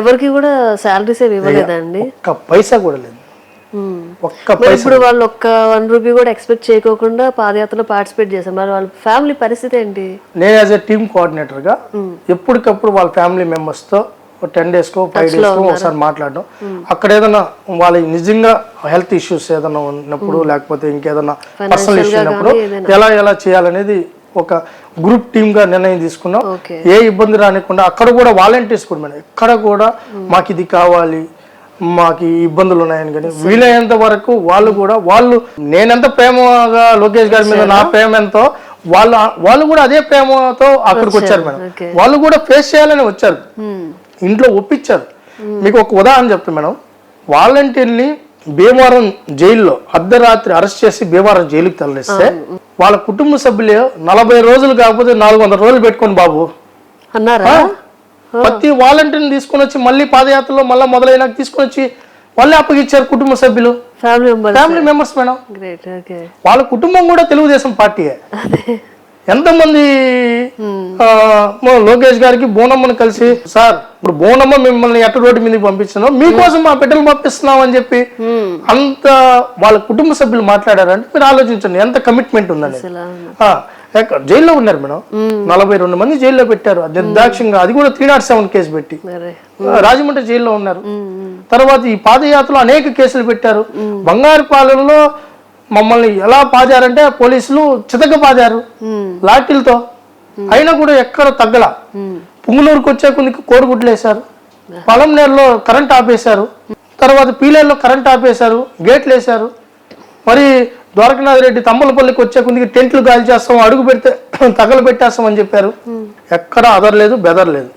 ఎవరికి కూడా శాలరీస్ ఏమి ఇవ్వలేదండి ఒక్క పైసా కూడా లేదు. ఒక్క ఇప్పుడు వాళ్ళు ఒక్క వన్ రూపీ కూడా ఎక్స్పెక్ట్ చేయకోకుండా పాదయాత్రలో పార్టిసిపేట్ చేశారు. మరి వాళ్ళ ఫ్యామిలీ పరిస్థితి ఏంటి? నేను యాజ్ ఎ టీమ్ కోఆర్డినేటర్గా ఎప్పటికప్పుడు వాళ్ళ ఫ్యామిలీ మెంబర్స్తో టెన్ డేస్కో ఫైవ్ డేస్కో ఒకసారి మాట్లాడడం. అక్కడ ఏదైనా వాళ్ళ నిజంగా హెల్త్ ఇష్యూస్ ఏదైనా ఉన్నప్పుడు లేకపోతే ఇంకేదైనా పర్సనల్ ఇష్యూ ఉన్నప్పుడు ఎలా ఎలా చేయాలనేది ఒక గ్రూప్ టీమ్గా నిర్ణయం తీసుకున్నాం. ఏ ఇబ్బంది రానికుండా అక్కడ కూడా వాలంటీర్స్ కూడా మేడం ఎక్కడ కూడా మాకు ఇది కావాలి మాకు ఇబ్బందులు ఉన్నాయని కానీ వీలైనంత వరకు వాళ్ళు కూడా వాళ్ళు నేనెంత ప్రేమగా లోకేష్ గారి మీద నా ప్రేమ ఎంతో వాళ్ళు వాళ్ళు కూడా అదే ప్రేమతో అక్కడికి వచ్చారు. మేడం. వాళ్ళు కూడా ఫేస్ చేయాలని వచ్చారు. ఇంట్లో ఒప్పించారు. మీకు ఒక ఉదాహరణ చెప్తా మేడం. వాలంటీర్ని భీమవరం జైల్లో అర్ధరాత్రి అరెస్ట్ చేసి భీమవరం జైలుకి తరలిస్తే వాళ్ళ కుటుంబ సభ్యులు నలభై రోజులు కాకపోతే నాలుగు వందల రోజులు పెట్టుకోండి బాబు. అన్నారా? ప్రతి వాలంటీర్ని తీసుకొని వచ్చి మళ్ళీ పాదయాత్రలో మళ్ళీ మొదలైనాక తీసుకొని వచ్చి మళ్ళీ అప్పగిచ్చారు కుటుంబ సభ్యులు. Family member family members madam. వాళ్ళ కుటుంబం కూడా తెలుగుదేశం పార్టీయే. అదే. ఎంతమంది ఆ, మా లోకేష్ గారికి బోనమ్మను కలిసి సార్ ఇప్పుడు బోనమ్మ మిమ్మల్ని ఎట్ట రోడ్డు మీదకి పంపించాను మీకోసం మా బిడ్డలు పంపిస్తున్నాం అని చెప్పి అంత వాళ్ళ కుటుంబ సభ్యులు మాట్లాడారంటే మీరు ఆలోచించండి ఎంత కమిట్మెంట్ ఉందని జైల్లో ఉన్నారు మేడం. నలభై రెండు మంది జైల్లో పెట్టారు. నిర్దాక్ష్యంగా అది కూడా త్రీ నాట్ సెవెన్ కేసు పెట్టి. రాజమండ్రి జైల్లో ఉన్నారు. తర్వాత ఈ పాదయాత్రలో అనేక కేసులు పెట్టారు. బంగారుపాలెంలో మమ్మల్ని ఎలా పాదారంటే పోలీసులు చితక పాదారు. లాఠీలతో. అయినా కూడా ఎక్కడ తగ్గల. పుంగునూరుకు వచ్చే కొద్దికి కోడిగుడ్లు వేశారు పొలంనేరులో కరెంట్ ఆపేశారు. తర్వాత పీలేరులో కరెంట్ ఆపేశారు. గేట్లు వేశారు మరి ద్వారకనాథ్ రెడ్డి తమ్మలపల్లికి వచ్చే కొద్దికి టెంట్లు గాలి చేస్తాం అడుగు పెడితే తగలు పెట్టేస్తాం అని చెప్పారు ఎక్కడ అదరలేదు బెదరలేదు.